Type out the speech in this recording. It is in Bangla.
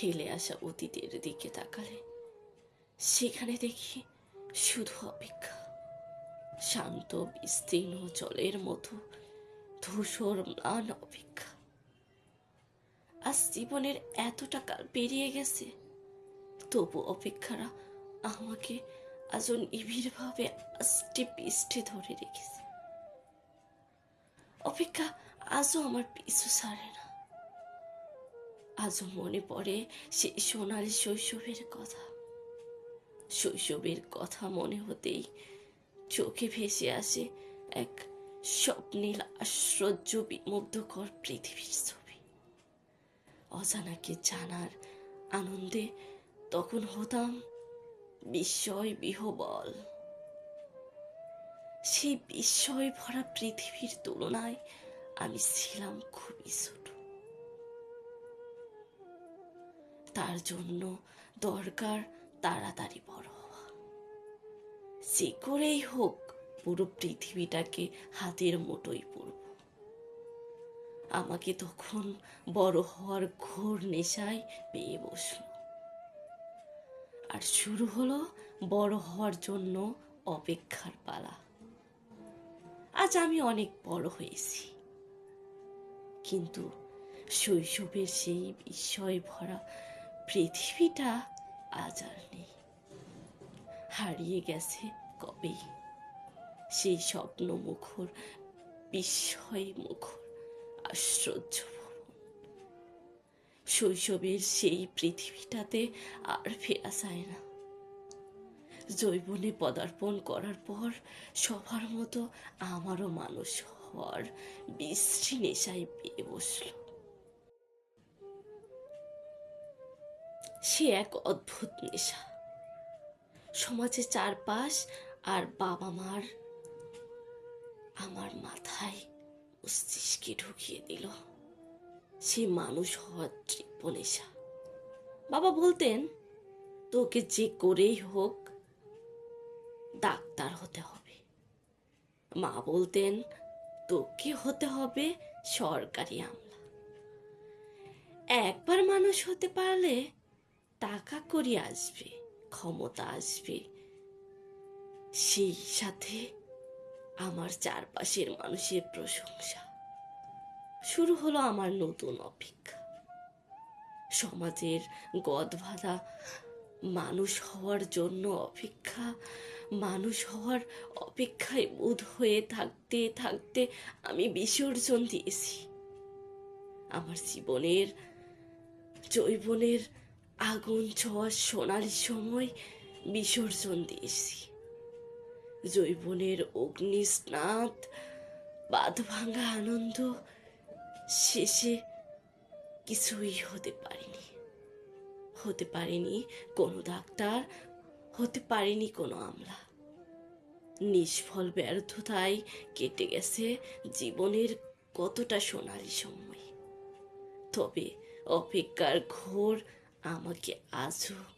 ফেলে আসা অতীতের দিকে তাকালে, সেখানে দেখি শুধু অপেক্ষা। শান্ত, বিস্তীর্ণ জলের মতো ধূসর ম্লান অপেক্ষা। আজ জীবনের এতটা কাল পেরিয়ে গেছে, তবু অপেক্ষারা আমাকে আজও নিবিড়ভাবে আষ্টে পিষ্টে ধরে রেখেছে। অপেক্ষা আজও আমার পিছু ছাড়ে না। আজও মনে পড়ে সেই সোনালি শৈশবের কথা। শৈশবের কথা মনে হতেই চোখে ভেসে আসে এক স্বপ্নীল আশ্চর্য বিমুগ্ধকর পৃথিবীর ছবি। অজানাকে জানার আনন্দে তখন হতাম বিস্ময় বিহবল। সেই বিস্ময় ভরা পৃথিবীর তুলনায় আমি ছিলাম খুবই ছোট। তার জন্য দরকার তাড়াতাড়ি বড় হওয়া। সে করেই হোক পুরো পৃথিবীটাকে হাতের মুঠোয় পড়ব আমাকে তখন বড় হওয়ার ঘোর নেশায় পেয়ে বসল। আর শুরু হলো বড় হওয়ার জন্য অপেক্ষার পালা। আজ আমি অনেক বড় হয়েছি। কিন্তু শৈশবের সেই বিস্ময় ভরা পৃথিবীটা আজ আর নেই। হারিয়ে গেছে কবেই সেই স্বপ্ন মুখর বিস্ময় মুখর আশ্চর্য শৈশবের সেই পৃথিবীটাতে আর ফেরা যায় না। জৈবনে পদার্পণ করার পর সবার মতো আমারও মানুষ হওয়ার বিশ্রী নেশায় পেয়ে বসল। সে এক অদ্ভুত নেশা। সমাজে চারপাশ আর বাবা মার আমার মাথায় মস্তিষ্কে ঢুকিয়ে দিল। সে মানুষ হওয়ার তীব্র নেশা। বাবা বলতেন, তোকে যে করেই হোক, ডাক্তার হতে হবে। মা বলতেন, তোকে হতে হবে সরকারি আমলা। একবার মানুষ হতে পারলে টাকা করি আসবে, ক্ষমতা আসবে। সেই সাথে আমার চারপাশের মানুষের প্রশংসা। শুরু হলো আমার নতুন অপেক্ষা। সমাজের গদবাধা মানুষ হওয়ার জন্য অপেক্ষা, মানুষ হওয়ার অপেক্ষায় বোধ হয়ে থাকতে থাকতে আমি বিসর্জন দিয়েছি। আমার জীবনের জৈবনের আগুন ছোঁয়ার সোনালি সময় বিসর্জন দিয়েছি। জৈবনের অগ্নি স্নাত, বাঁধ ভাঙা আনন্দ শেষে কিছুই হতে পারিনি। হতে পারেনি কোনো ডাক্তার, হতে পারেনি কোনো আমলা। নিষ্ফল ব্যর্থতায় কেটে গেছে জীবনের কতটা সোনালি সময়। তবে অপেক্ষার ঘোর আমাকে আজও